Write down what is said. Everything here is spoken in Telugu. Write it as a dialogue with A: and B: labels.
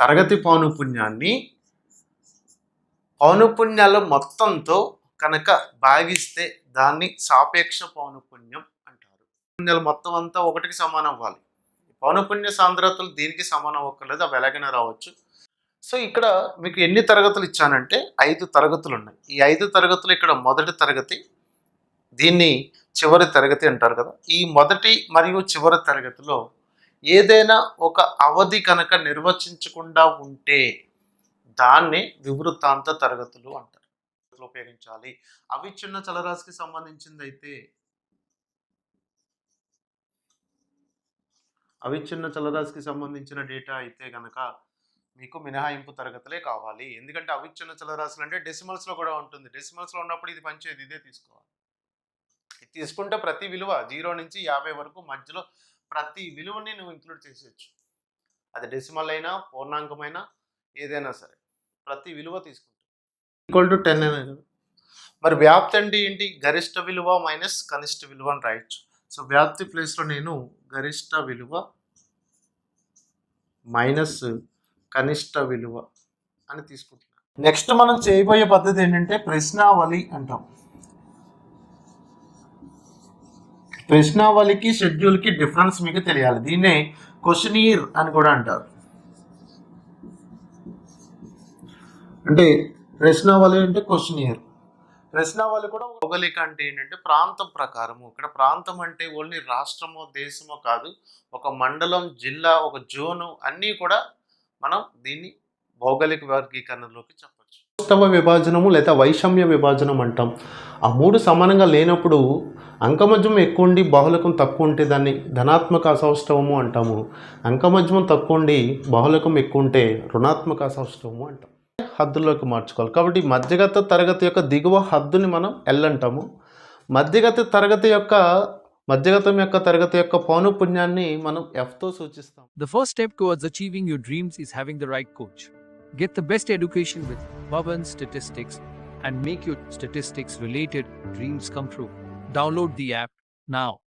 A: తరగతి పౌనపుణ్యాన్ని పౌనుపుణ్యాల మొత్తంతో కనుక భాగిస్తే దాన్ని సాపేక్ష పౌనపుణ్యం అంటారు. పుణ్యాలు మొత్తం అంతా ఒకటికి సమానం అవ్వాలి. పౌనపుణ్య సాంద్రతలు దీనికి సమానం అవ్వక్కర్లేదు అవి ఎలాగైనా రావచ్చు. సో ఇక్కడ మీకు ఎన్ని తరగతులు ఇచ్చానంటే ఐదు తరగతులు ఉన్నాయి. ఈ ఐదు తరగతులు ఇక్కడ మొదటి తరగతి దీన్ని చివరి తరగతి అంటారు కదా. ఈ మొదటి మరియు చివరి తరగతిలో ఏదైనా ఒక అవధి కనుక నిర్వచించకుండా ఉంటే దాన్ని వివృత్తాంత తరగతులు అంటారు. ఉపయోగించాలి. అవిచ్ఛిన్న చలరాశికి సంబంధించింది అయితే అవిచ్ఛిన్న చలరాశికి సంబంధించిన డేటా అయితే కనుక మీకు మినహాయింపు తరగతులే కావాలి. ఎందుకంటే అవిచ్ఛిన్న చలరాశులు అంటే డెసిమల్స్లో కూడా ఉంటుంది. డెసిమల్స్లో ఉన్నప్పుడు ఇది పనిచేది ఇదే తీసుకోవాలి. తీసుకుంటే ప్రతి విలువ జీరో నుంచి యాభై వరకు మధ్యలో ప్రతి విలువని నువ్వు ఇంక్లూడ్ చేసేయచ్చు. అది డెసిమల్ అయినా పూర్ణాంకమైనా ఏదైనా సరే. ప్రతి విలువ తీసుకుంటాం. ఈక్వల్ టు టెన్ మరి వ్యాప్తి అంటే ఏంటి? గరిష్ట విలువ మైనస్ కనిష్ట విలువ అని రాయొచ్చు. సో వ్యాప్తి ప్లేస్లో నేను గరిష్ట విలువ మైనస్ కనిష్ట విలువ అని తీసుకుంటున్నాను. నెక్స్ట్ మనం చేయబోయే పద్ధతి ఏంటంటే ప్రశ్నావళి అంటాం. ప్రశ్నావళికి షెడ్యూల్కి డిఫరెన్స్ మీకు తెలియాలి. దీన్నే క్వశ్చనీర్ అని కూడా అంటారు. అంటే ప్రశ్నావళి అంటే క్వశ్చనీర్. ప్రశ్నావళి కూడా భౌగోళిక అంటే ఏంటంటే ప్రాంతం ప్రకారము. ఇక్కడ ప్రాంతం అంటే ఓన్లీ రాష్ట్రమో దేశమో కాదు ఒక మండలం జిల్లా ఒక జోను అన్నీ కూడా మనం దీన్ని భౌగోళిక వర్గీకరణలోకి చెప్పచ్చు. సౌష్ఠవ విభాజనము లేదా వైషమ్య విభాజనం అంటాం. ఆ మూడు సమానంగా లేనప్పుడు అంకమధ్యం ఎక్కువ ఉండి బాహులకం తక్కువ ఉంటే దాన్ని ధనాత్మక అసౌష్టవము అంటాము. అంకమధ్యం తక్కువ ఉండి బాహులకం ఎక్కువ ఉంటే రుణాత్మక అసౌష్టవము అంటాం హద్దుల్లోకి మార్చుకోవాలి. కాబట్టి మధ్యగత తరగతి యొక్క దిగువ హద్దుని మనం ఎల్ అంటాము. మధ్యగత తరగతి యొక్క మధ్యగతం యొక్క తరగతి యొక్క పౌనపుణ్యాన్ని మనం ఎఫ్తో సూచిస్తాం
B: the first step towards achieving your dreams is having the right coach get the best education with Pavan Statistics. And make your statistics related dreams come true. Download the app now.